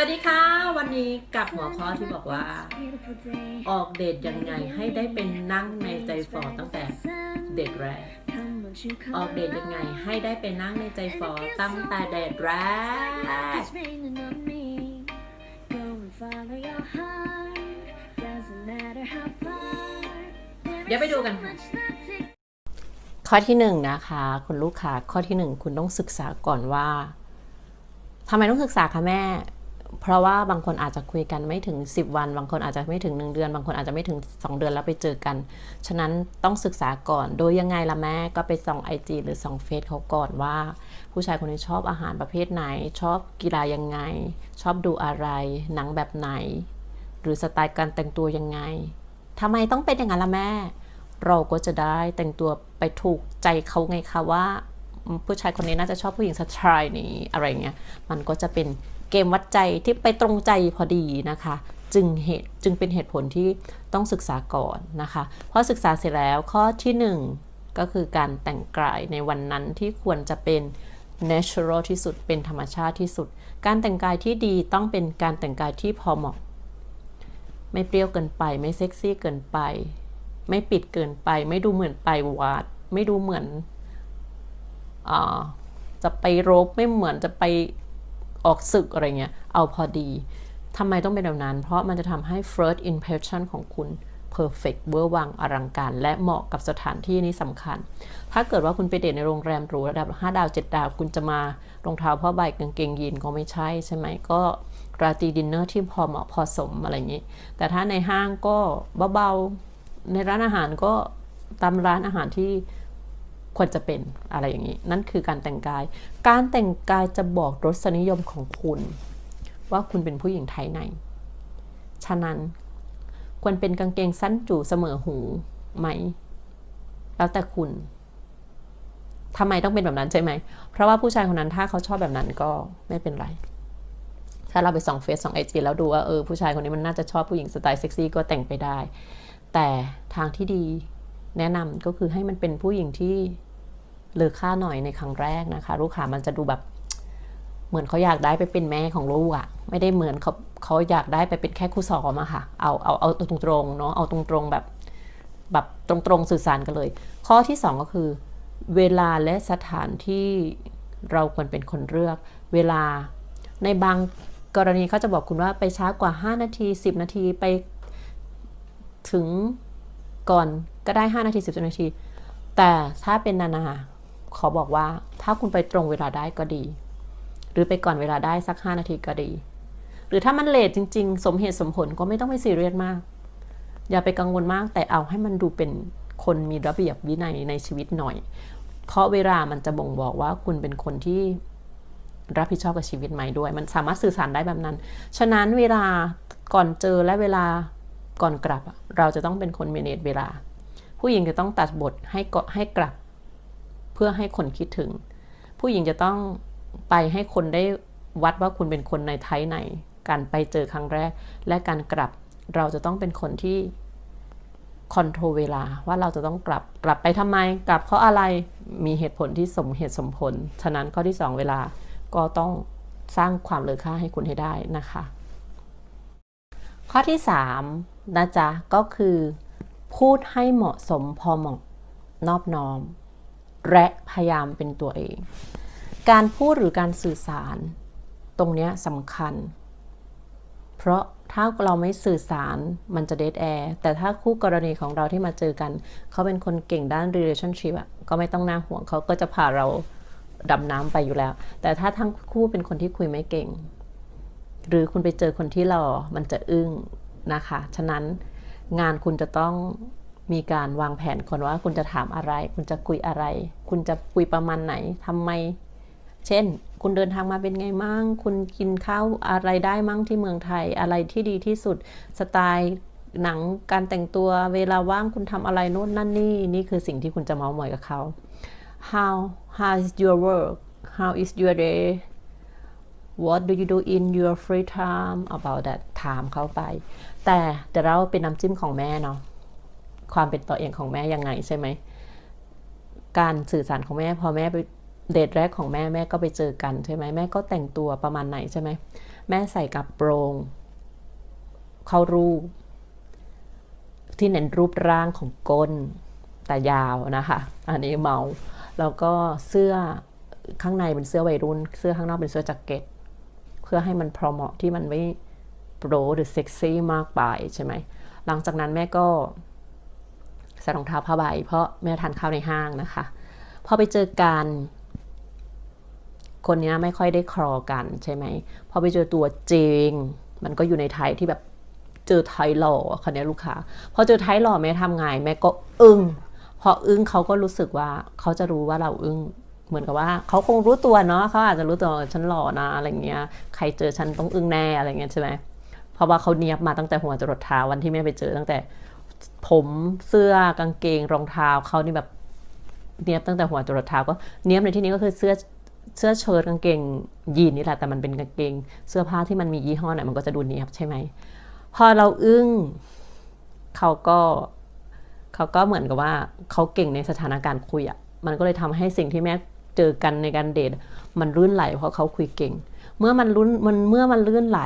สวัสดีค่ะ วันนี้กับหัวข้อที่บอกว่า ออกเดทยังไงให้ได้เป็นนั่งในใจฟอตั้งแต่เดทแรก ออกเดทยังไงให้ได้เป็นนั่งในใจฟอตั้งแต่เดทแรก เดี๋ยวไปดูกัน ข้อที่หนึ่งนะคะ คุณลูกค้าข้อที่หนึ่งคุณต้องศึกษาก่อนว่าทำไมต้องศึกษาคะแม่ เพราะว่าบางคนอาจจะคุยกันไม่ถึง 10 วัน บางคนอาจจะไม่ถึง 1 เดือน บางคนอาจจะไม่ถึง 2 เดือนแล้วไปเจอกัน ฉะนั้นต้องศึกษาก่อน โดยยังไงละแม่ก็ไปส่อง IG หรือส่องเฟซเขาก่อนว่า ผู้ชายคนนี้ชอบอาหารประเภทไหน ชอบกีฬายังไง ชอบดูอะไร หนังแบบไหน หรือสไตล์การแต่งตัวยังไงทำไมต้องเป็นอย่างนั้นละแม่ เราก็จะได้แต่งตัวไปถูกใจเขาไงคะว่า ผู้ชายคนนี้น่าจะชอบผู้หญิงสไตล์นี้อะไรเงี้ยมันก็จะเป็น เกมวัดใจที่ไปตรงใจพอดีนะคะ จึงเหตุจึงเป็นเหตุผลที่ต้องศึกษาก่อนนะคะพอศึกษาเสร็จแล้วข้อที่หนึ่งก็คือการแต่งกายในวันนั้นที่ควรจะเป็น natural ที่สุดเป็นธรรมชาติที่สุด การแต่งกายที่ดีต้องเป็นการแต่งกายที่พอเหมาะ ไม่เปรี้ยวเกินไป ไม่เซ็กซี่เกินไป ไม่ปิดเกินไป ไม่ดูเหมือนไปวาด ไม่ดูเหมือนอจะไปรบไม่เหมือนจะไป ออกศึกอะไรเงี้ย เอาพอดีทำไมต้องเป็นแบบนั้น เพราะมันจะทำให้ first impression ของคุณ perfect เวอร์วังอลังการ และเหมาะกับสถานที่นี้สำคัญ ถ้าเกิดว่าคุณไปเดทในโรงแรมหรูระดับ 5 ดาว 7 ดาว คุณจะมารองเท้าผ้าใบกางเกงยีนก็ไม่ใช่ใช่ไหมก็ราตรีดินเนอร์ที่พอเหมาะพอสมอะไรอย่างนี้ แต่ถ้าในห้างก็เบาๆ ในร้านอาหารก็ตามร้านอาหารที่ ควรจะเป็นอะไรอย่างนี้ นั่นคือการแต่งกาย การแต่งกายจะบอกรสนิยมของคุณ ว่าคุณเป็นผู้หญิงไทยไหน ฉะนั้นควรเป็นกางเกงสั้นจู่เสมอหูไหม แล้วแต่คุณทำไมต้องเป็นแบบนั้นใช่ไหม เพราะว่าผู้ชายคนนั้นถ้าเขาชอบแบบนั้นก็ไม่เป็นไร ถ้าเราไปส่องเฟซส่องไอจีแล้วดูว่าเออผู้ชายคนนี้มันน่าจะชอบผู้หญิงสไตล์เซ็กซี่ก็แต่งไปได้ แต่ทางที่ดีแนะนำก็คือให้มันเป็นผู้หญิงที่ เลอค่าหน่อยในครั้งแรกนะคะ ลูกค้ามันจะดูแบบ เหมือนเขาอยากได้ไปเป็นแม่ของลูกอะไม่ได้เหมือนเขาเขาอยากได้ไปเป็นแค่คู่สอมอะค่ะ เอาเอาเอาตรงๆเนาะเอาตรงๆแบบแบบตรงๆสื่อสารกันเลย ข้อที่ 2 ก็คือ เวลาและสถานที่เราควรเป็นคนเลือก เวลาในบางกรณีเขาจะบอกคุณว่าไปช้ากว่า 5 นาที 10 นาทีไปถึงก่อนก็ได้ 5 นาที 10 นาที แต่ถ้าเป็นนานา ขอบอกว่าถ้าคุณไปตรงเวลาได้ก็ดี หรือไปก่อนเวลาได้สัก 5 นาทีก็ดี หรือถ้ามันเลทจริง ๆ สมเหตุสมผลก็ไม่ต้องไปซีเรียสมาก อย่าไปกังวลมากแต่เอาให้มันดูเป็นคนมีระเบียบวินัยในชีวิตหน่อย เพราะเวลามันจะบ่งบอกว่าคุณเป็นคนที่รับผิดชอบกับชีวิตใหม่ด้วย มันสามารถสื่อสารได้แบบนั้น ฉะนั้นเวลาก่อนเจอและเวลาก่อนกลับ เราจะต้องเป็นคนเมเนจเวลา ผู้หญิงจะต้องตัดบทให้กให้กลับ พื่อให้คนคิดถึง ผู้หญิงจะต้องไปให้คนได้วัดว่าคุณเป็นคนในไทยไหน การไปเจอครั้งแรก และการกลับเราจะต้องเป็นคนที่คอนโทรเวลาว่าเราจะต้องกลับกลับไปทำไม กลับเพราะอะไรมีเหตุผลที่สมเหตุสมผล ฉะนั้นข้อที่ 2 เวลาก็ต้องสร้างความเลอค่าให้คุณให้ได้นะคะ ข้อที่ 3 นะจ๊ะ ก็คือ พูดให้เหมาะสมพอเหมาะนอบน้อม และพยายามเป็นตัวเอง การพูดหรือการสื่อสาร ตรงนี้สำคัญ เพราะถ้าเราไม่สื่อสารมันจะเดทแอร์แต่ถ้าคู่กรณีของเราที่มาเจอกัน เขาเป็นคนเก่งด้าน relationship อะก็ไม่ต้องน่าห่วงเขาก็จะพาเราดำน้ำไปอยู่แล้ว แต่ถ้าทั้งคู่เป็นคนที่คุยไม่เก่ง หรือคุณไปเจอคนที่หลอมันจะอึ้งนะคะ ฉะนั้นงานคุณจะต้อง มีการวางแผนก่อนว่าคุณจะถามอะไร คุณจะคุยอะไร คุณจะคุยประมาณไหนทำไม เช่น คุณเดินทางมาเป็นไงมั่ง คุณกินข้าวอะไรได้มั่งที่เมืองไทย อะไรที่ดีที่สุด สไตล์หนังการแต่งตัวเวลาว่างคุณทำอะไรโน่นนั่นนี่ นี่คือสิ่งที่คุณจะเมาส์มอยกับเขา how how is your work how is your day what do you do in your free time about that ถามเขาไป แต่แต่เราเป็นน้ำจิ้มของแม่เนาะ ความเป็นตัวเองของแม่ยังไงใช่ไหม การสื่อสารของแม่พอแม่ไปเดทแรกของแม่แม่ก็ไปเจอกันใช่ไหมแม่ก็แต่งตัวประมาณไหนใช่ไหมแม่ใส่กับโปรงเข้ารูป ที่เน้นรูปร่างของก้นแต่ยาวนะคะ อันนี้เมาแล้วก็เสื้อข้างในเป็นเสื้อวัยรุ่น เสื้อข้างนอกเป็นเสื้อแจ็คเก็ต เพื่อให้มันพอเหมาะที่มันไม่โปรหรือเซ็กซี่มากไปใช่ไหมหลังจากนั้นแม่ก็ ใส่รองเท้าผ้าใบ เพราะแม่ทานข้าวในห้างนะคะพอไปเจอกันคนนี้ไม่ค่อยได้ครอกันใช่ไหมพอไปเจอตัวจริง มันก็อยู่ในไทยที่แบบเจอไทยหล่อคนนี้ลูกค้าพอเจอไทยหล่อแม่ทำไงแม่ก็อึ้งพออึ้งเขาก็รู้สึกว่าเขาจะรู้ว่าเราอึ้งเหมือนกับว่าเขาคงรู้ตัวเนาะเขาอาจจะรู้ตัวฉันหล่อนะอะไรเงี้ย ใครเจอฉันต้องอึ้งแน่อะไรเงี้ยใช่ไหมเพราะว่าเขาเนียบมาตั้งแต่หัวจรดเท้าวันที่แม่ไปเจอตั้งแต่ ผมเสื้อกางเกงรองเท้าเขานี่แบบเนี้ยบตั้งแต่หัวจรดเท้าก็เนี้ยบในที่นี้ก็คือเสื้อเสื้อเชิ้ตกางเกงยีนนี่แหละแต่มันเป็นกางเกง เสื้อผ้าที่มันมียี่ห้อไหนมันก็จะดูเนี้ยบใช่ไหมพอเราอึ้งเขาก็เขาก็เหมือนกับว่าเขาเก่งในสถานการณ์คุยอะ่ะมันก็เลยทำให้สิ่งที่แม่เจอกันในการเดทมันรื่นไหลเพราะเขาคุยเก่ง เมื่อมันรุ่นมันเมื่อมันลื่นไหล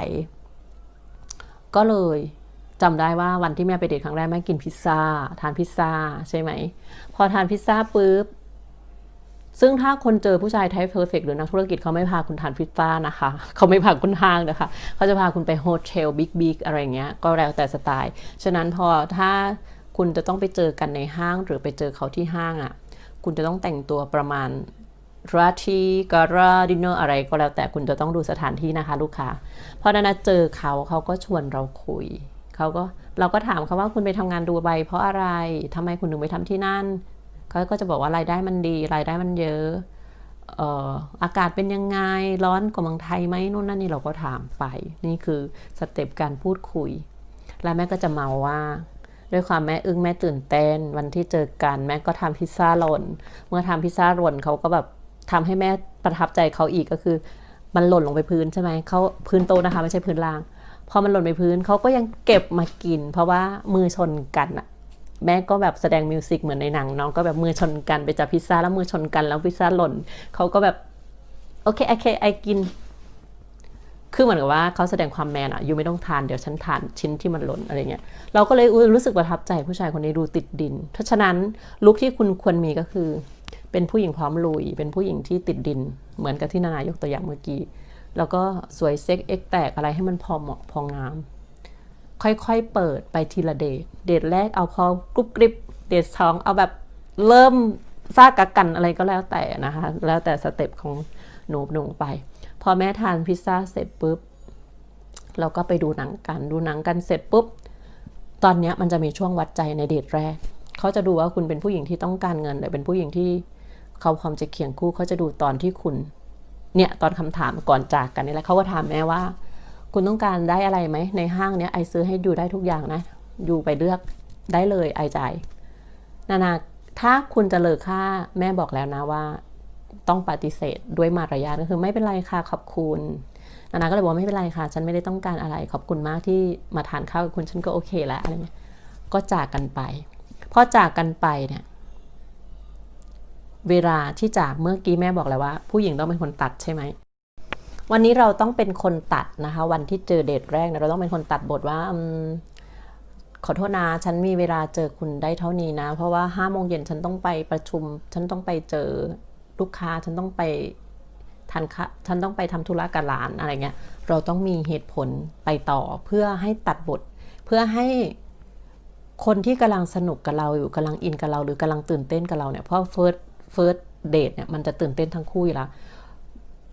ก็เลย จำได้ว่าวันที่แม่ไปเดทครั้งแรกแม่กินพิซซ่า ทานพิซซ่าใช่ไหม พอทานพิซซ่าปุ๊บ ซึ่งถ้าคนเจอผู้ชายไทป์เพอร์เฟกหรือนักธุรกิจเขาไม่พาคุณทานพิซซ่านะคะ เขาไม่พาคุณห้างนะคะ เขาจะพาคุณไปโฮเทลบิ๊กบิ๊กอะไรเงี้ย ก็แล้วแต่สไตล์ ฉะนั้นพอถ้าคุณจะต้องไปเจอกันในห้างหรือไปเจอเขาที่ห้างอะ่ะ คุณจะต้องแต่งตัวประมาณราทีการาดินเนอร์อะไรก็แล้วแต่คุณจะต้องดูสถานที่นะคะ ลูกค้า เพราะนั้นเจอเขาเขาก็ชวนเราคุย เขาก็เราก็ถามเขาว่าคุณไปทำงานดูใบ เพราะอะไรทำไมคุณถึงไปทำที่นั่นเขาก็จะบอกว่ารายได้มันดี รายได้มันเยอะเอออากาศเป็นยังไงร้อนกว่าเมืองไทยไหมนู่นนั่นนี่เราก็ถามไป นี่คือสเต็ปการพูดคุย แล้วแม่ก็จะเมาว่า ด้วยความแม่อึ้งแม่ตื่นเต้น วันที่เจอกันแม่ก็ทำพิซซ่าหล่น เมื่อทำพิซซ่าหล่นเขาก็แบบทำให้แม่ประทับใจเขาอีกก็คือ มันหล่นลงไปพื้นใช่ไหมเขาพื้นโตนะคะไม่ใช่พื้นล่าง พอมันหล่นไปพื้นเขาก็ยังเก็บมากิน เพราะว่ามือชนกันอะแม่ก็แบบแสดงมิวสิกเหมือนในหนังน้องก็แบบมือชนกันไปจับพิซซ่าแล้วมือชนกันแล้วพิซซ่าหล่นเขาก็แบบโอเคโอเคไอกิน คือเหมือนกับว่าเขาแสดงความแมนอะยูไม่ต้องทานเดี๋ยวฉันทานชิ้นที่มันหล่นอะไรเงี้ยเราก็เลยรู้สึกประทับใจผู้ชายคนนี้ดูติดดินเพราะฉะนั้นลุคที่คุณควรมีก็คือ เป็นผู้หญิงพร้อมลุย เป็นผู้หญิงที่ติดดิน เหมือนกับที่นานายกตัวอย่างเมื่อกี้ แล้วก็สวยเซ็กเอ็กแตกอะไรให้มันพอเหมาะพองาม ค่อยๆเปิดไปทีละเดทเดทแรกเอาพอกรุบกริบเดทสองเอาแบบเริ่มซากกักกันอะไรก็แล้วแต่นะคะ แล้วแต่สเต็ปของหนูหนูไป พอแม่ทานพิซซ่าเสร็จปุ๊บเราก็ไปดูหนังกัน ดูหนังกันเสร็จปุ๊บ ตอนนี้มันจะมีช่วงวัดใจในเดทแรก เขาจะดูว่าคุณเป็นผู้หญิงที่ต้องการเงิน หรือเป็นผู้หญิงที่เขาพร้อมจะเคียงคู่เขาจะดูตอนที่คุณ เนี่ยตอนคำถามก่อนจากกันนี่แหละเขาก็ถามแม่ว่า คุณต้องการได้อะไรไหมในห้างเนี้ยไอซื้อให้อยู่ได้ทุกอย่างนะ อยู่ไปเลือกได้เลยไอจ่ายนานาถ้าคุณจะเลิกค่าแม่บอกแล้วนะว่า ต้องปฏิเสธด้วยมารยาทก็คือไม่เป็นไรค่ะขอบคุณนานาก็เลยบอกไม่เป็นไรค่ะ ฉันไม่ได้ต้องการอะไรขอบคุณมากที่มาทานข้าวกับคุณฉันก็โอเคแล้วอะไรเงี้ยก็จากกันไปพอจากกันไปเนี่ย เวลาที่จากเมื่อกี้แม่บอกแล้วว่า ผู้หญิงต้องเป็นคนตัดใช่ไหมวันนี้เราต้องเป็นคนตัดนะคะ วันที่เจอเดทแรกเราต้องเป็นคนตัดบทว่าขอโทษนะฉันมีเวลาเจอคุณได้เท่านี้นะ เพราะว่าห้าโมงเย็นฉันต้องไปประชุม ฉันต้องไปเจอลูกค้าฉันต้องไปทานข้าฉันต้องไปทำธุระกับร้านอะไรเงี้ย เราต้องมีเหตุผลไปต่อเพื่อให้ตัดบท เพื่อให้คนที่กำลังสนุกกับเราอยู่กำลังอินกับเรา หรือกำลังตื่นเต้นกับเราเนี่ยเพราะ first first date เฟิร์สเดทเนี่ยมันจะตื่นเต้นทั้งคู่อยู่แล้ว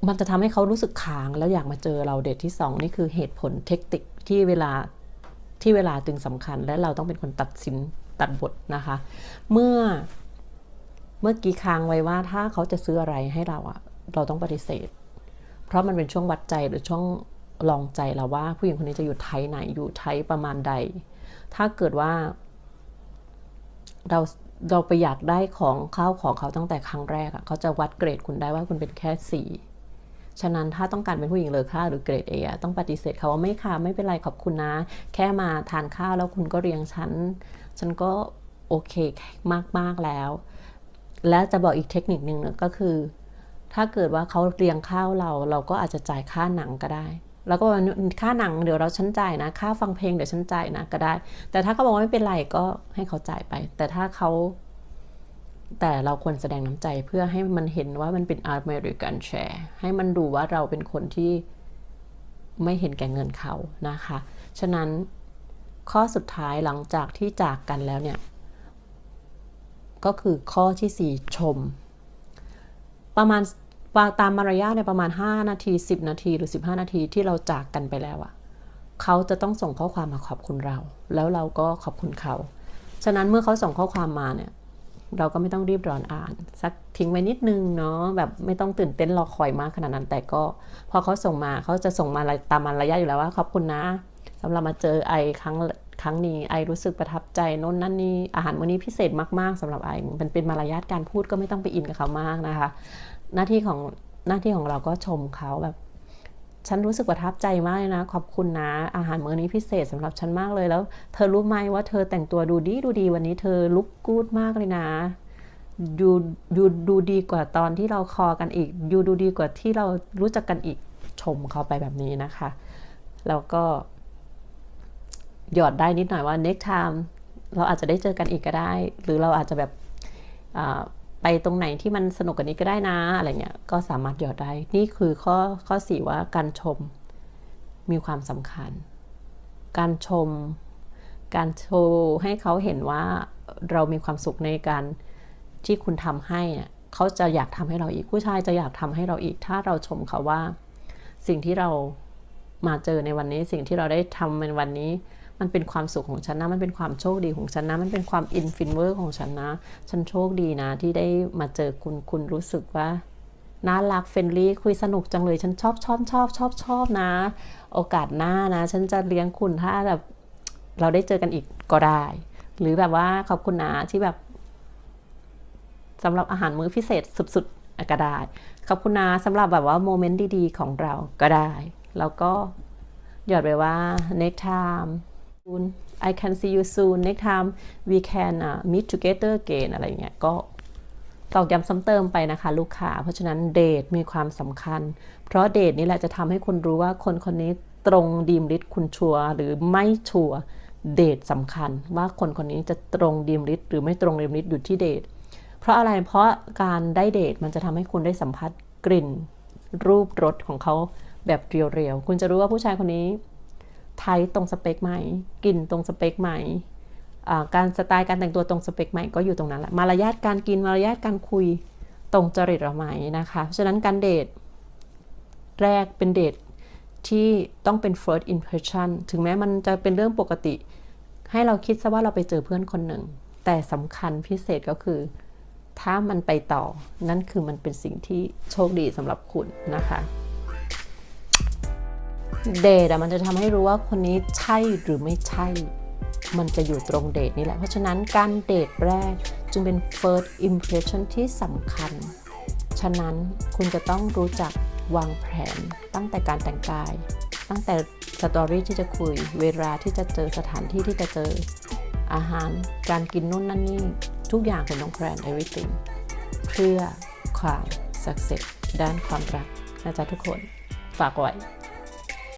มันจะทำให้เขารู้สึกค้างแล้วอยากมาเจอเราเดทที่สองนี่คือเหตุผลเทคนิคที่เวลาที่เวลาจึงสำคัญ และเราต้องเป็นคนตัดสินตัดบทนะคะ เมื่อเมื่อกี้ค้างไว้ว่าถ้าเขาจะซื้ออะไรให้เราอะเราต้องปฏิเสธ เพราะมันเป็นช่วงวัดใจหรือช่วงลองใจเราว่า ผู้หญิงคนนี้จะอยู่ไทยไหนอยู่ไทยประมาณใด ถ้าเกิดว่า เรา เราไปอยากได้ของข้าวของเขาตั้งแต่ครั้งแรกอะเขาจะวัดเกรดคุณได้ว่าคุณเป็นแค่สี่ฉะนั้นถ้าต้องการเป็นผู้หญิงเลอค่าหรือเกรดเอต้องปฏิเสธเขาว่าไม่ค่ะไม่เป็นไรขอบคุณนะ แค่มาทานข้าวแล้วคุณก็เรียงฉัน ฉันก็โอเคมากๆแล้ว และจะบอกอีกเทคนิคนึงนะก็คือ ถ้าเกิดว่าเขาเลี้ยงข้าวเรา เราก็อาจจะจ่ายค่าหนังก็ได้ แล้วก็ค่าหนังเดี๋ยวเราฉันจ่ายนะค่าฟังเพลงเดี๋ยวฉันจ่ายนะก็ได้ แต่ถ้าเขาบอกว่าไม่เป็นไรก็ให้เขาจ่ายไป แต่ถ้าเขาแต่เราควรแสดงน้ำใจเพื่อให้มันเห็นว่ามันเป็นอเมริกันแชร์ให้มันดูว่าเราเป็นคนที่ไม่เห็นแก่เงินเขานะคะ ฉะนั้นข้อสุดท้ายหลังจากที่จากกันแล้วเนี่ย ก็คือข้อที่ 4 ชม ประมาณ ตามมารยาทในประมาณ 5 นาที 10 นาทีหรือ 15 นาทีที่เราจากกันไปแล้วอะเขาจะต้องส่งข้อความมาขอบคุณเรา แล้วเราก็ขอบคุณเขา ฉะนั้นเมื่อเขาส่งข้อความมาเนี่ย เราก็ไม่ต้องรีบร้อนอ่าน สักทิ้งไว้นิดนึงเนาะแบบไม่ต้องตื่นเต้นรอคอยมากขนาดนั้น แต่ก็พอเขาส่งมาเขาจะส่งมาตามมารยาทอยู่แล้วว่า ขอบคุณนะสำหรับมาเจอไอครั้งครั้งนี้ไอรู้สึกประทับใจน้นนั่นนี่อาหารมื้อนี้พิเศษมากๆสำหรับไอมันเป็นมารยาทการพูดก็ไม่ต้องไปอินกับเขามากนะคะ หน้าที่ของหน้าที่ของเราก็ชมเขาแบบ ฉันรู้สึกประทับใจมากเลยนะ ขอบคุณนะ อาหารมื้อนี้พิเศษสำหรับฉันมากเลยแล้ว เธอรู้ไหมว่าเธอแต่งตัวดูดีดูดีวันนี้เธอลุกกูดมากเลยนะดูดูดูดีกว่าตอนที่เราคอกันอีกดูดูดีกว่าที่เรารู้จักกันอีกชมเขาไปแบบนี้นะคะ แล้วก็ หยอดได้นิดหน่อยว่า next time เราอาจจะได้เจอกันอีกก็ได้ หรือเราอาจจะแบบ ไปตรงไหนที่มันสนุกกว่านี้ก็ได้นะอะไรเงี้ยก็สามารถหยอดได้ นี่คือข้อข้อสี่ว่าการชมมีความสำคัญ การชม การโชว์ให้เขาเห็นว่าเรามีความสุขในการที่คุณทำให้เนี่ยเขาจะอยากทำให้เราอีกผู้ชายจะอยากทำให้เราอีก ถ้าเราชมเขาว่า สิ่งที่เรามาเจอในวันนี้สิ่งที่เราได้ทำในวันนี้ มันเป็นความสุขของฉันนะ มันเป็นความโชคดีของฉันนะ มันเป็นความอินฟินเวอร์ของฉันนะ ฉันโชคดีนะ ที่ได้มาเจอคุณ คุณรู้สึกว่าน่ารักเฟรนลี่คุยสนุกจังเลย ฉันชอบชอบชอบชอบชอบนะ โอกาสหน้านะ ฉันจะเลี้ยงคุณถ้าแบบเราได้เจอกันอีกก็ได้ หรือแบบว่าขอบคุณนะที่แบบสำหรับอาหารมื้อพิเศษสุดๆก็ได้ ขอบคุณนะสำหรับแบบว่าโมเมนต์ดีๆ ของเราก็ได้ แล้วก็หยอดไปว่า next time soon I can see you soon next time we can uh, meet together again อะไรเงี้ยก็ตอกย้ำซ้ำเติมไปนะคะลูกค้าเพราะฉะนั้นเดทมีความสำคัญ เพราะเดทนี่แหละจะทำให้คุณรู้ว่าคนคนนี้ตรงดีมลิทคุณชัวร์หรือไม่ชัวร์เดทสำคัญ ว่าคนคนนี้จะตรงดีมลิทหรือไม่ตรงดีมลิทอยู่ที่เดทเพราะอะไรเพราะการได้เดทมันจะทำให้คุณได้สัมผัสกลิ่น รูปรสของเขาแบบเรียวๆ คุณจะรู้ว่าผู้ชายคนนี้ ไทยตรงสเปคไหมกลิ่นตรงสเปคไหมการสไตล์การแต่งตัวตรงสเปคไหมก็อยู่ตรงนั้นแหละมารยาทการกินมารยาทการคุยตรงจริตเราไหมนะคะเพราะฉะนั้นการเดทแรกเป็นเดทที่ต้องเป็น first impression ถึงแม้มันจะเป็นเรื่องปกติ ให้เราคิดซะว่าเราไปเจอเพื่อนคนหนึ่ง แต่สำคัญพิเศษก็คือ ถ้ามันไปต่อ นั่นคือมันเป็นสิ่งที่โชคดีสำหรับคุณนะคะ เดทอะมันจะทำให้รู้ว่าคนนี้ใช่หรือไม่ใช่ มันจะอยู่ตรงเดทนี่แหละ เพราะฉะนั้นการเดทแรกจึงเป็น first impression ที่สำคัญ ฉะนั้นคุณจะต้องรู้จักวางแผนตั้งแต่การแต่งกาย ตั้งแต่สตอรี่ที่จะคุย เวลาที่จะเจอสถานที่ที่จะเจออาหาร การกินนู่นนั่นนี่ ทุกอย่างคุณต้องแพลน everything เพื่อความสักเสร็จด้านความรักนะจ๊ะทุกคนฝากไว้